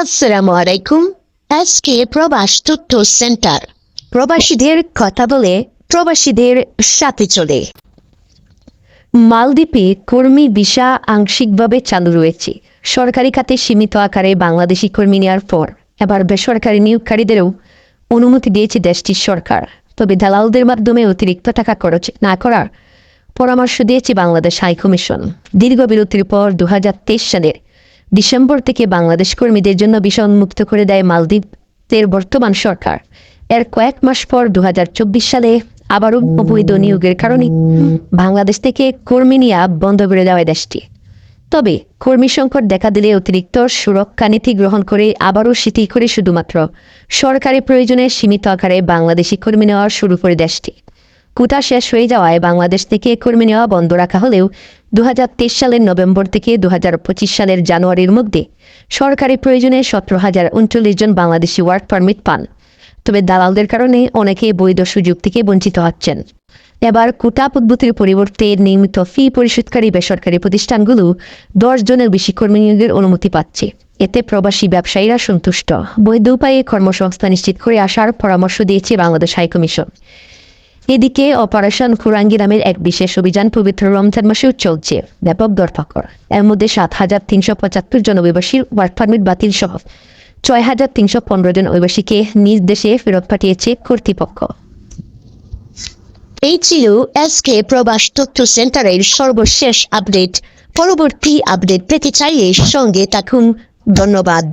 আসসালামু আলাইকুম। আজকে প্রবাস তথ্য সেন্টার। প্রবাসীদের কথা বলে প্রবাসীদের সাথে চলে। মালদ্বীপে কর্মী ভিসা আংশিকভাবে চালু রয়েছে। সরকারি খাতে সীমিত আকারে বাংলাদেশি কর্মী নেওয়ার পর এবার বেসরকারি নিয়োগকারীদেরও অনুমতি দিয়েছে দেশটির সরকার। তবে দালালদের মাধ্যমে অতিরিক্ত টাকা খরচ না করার পরামর্শ দিয়েছে বাংলাদেশ হাইকমিশন। দীর্ঘ বিরতির পর দু হাজার তেইশ সালের ডিসেম্বর থেকে বাংলাদেশ কর্মীদের জন্য ভিসা উন্মুক্ত করে দেয় মালদ্বীপের বর্তমান সরকার। এর কয়েক মাস পর দু হাজার চব্বিশ সালে আবারও অবৈধ নিয়োগের কারণে বাংলাদেশ থেকে কর্মী নেওয়া বন্ধ করে দেওয়া দেশটি। তবে কর্মী সংকট দেখা দিলে অতিরিক্ত সুরক্ষা নীতি গ্রহণ করে আবারও শিথিল করে শুধুমাত্র সরকারি প্রয়োজনে সীমিত আকারে বাংলাদেশি কর্মী নেওয়া শুরু করে দেশটি। কুটা শেষ হয়ে যাওয়ায় বাংলাদেশ থেকে কর্মী নেওয়া বন্ধ রাখা হলেও দু হাজার তেইশ সালের নভেম্বর থেকে দু হাজার পঁচিশ সালের জানুয়ারির মধ্যে সরকারি প্রয়োজনে সতেরো হাজার উনচল্লিশ জন বাংলাদেশি ওয়ার্ক পারমিট পান। তবে দালালদের কারণে অনেকে বৈধ সুযোগ থেকে বঞ্চিত হচ্ছেন। এবার কোটা পদ্ধতির পরিবর্তে নিয়মিত ফি পরিশোধকারী বেসরকারি প্রতিষ্ঠানগুলো দশ জনের বেশি কর্মী নিয়োগের অনুমতি পাচ্ছে। এতে প্রবাসী ব্যবসায়ীরা সন্তুষ্ট। বৈধ উপায়ে কর্মসংস্থান নিশ্চিত করে আসার পরামর্শ দিয়েছে বাংলাদেশ হাইকমিশন। এদিকে অপারেশন ফুরাঙ্গি নামের এক বিশেষ অভিযান পবিত্র রমজান মাসেও চলছে। ব্যাপক দরফাকর এর মধ্যে সাত হাজার তিনশো পঁচাত্তর জন অভিবাসীর ওয়ার্ক পারমিট বাতিল সহ ছয় হাজার তিনশো পনেরো জন অভিবাসীকে নিজ দেশে ফেরত পাঠিয়েছে কর্তৃপক্ষ। এই ছিল এসকে প্রবাস তথ্য সেন্টারের সর্বশেষ আপডেট। পরবর্তী আপডেট পেতে চাইলে সঙ্গে থাকুন। ধন্যবাদ।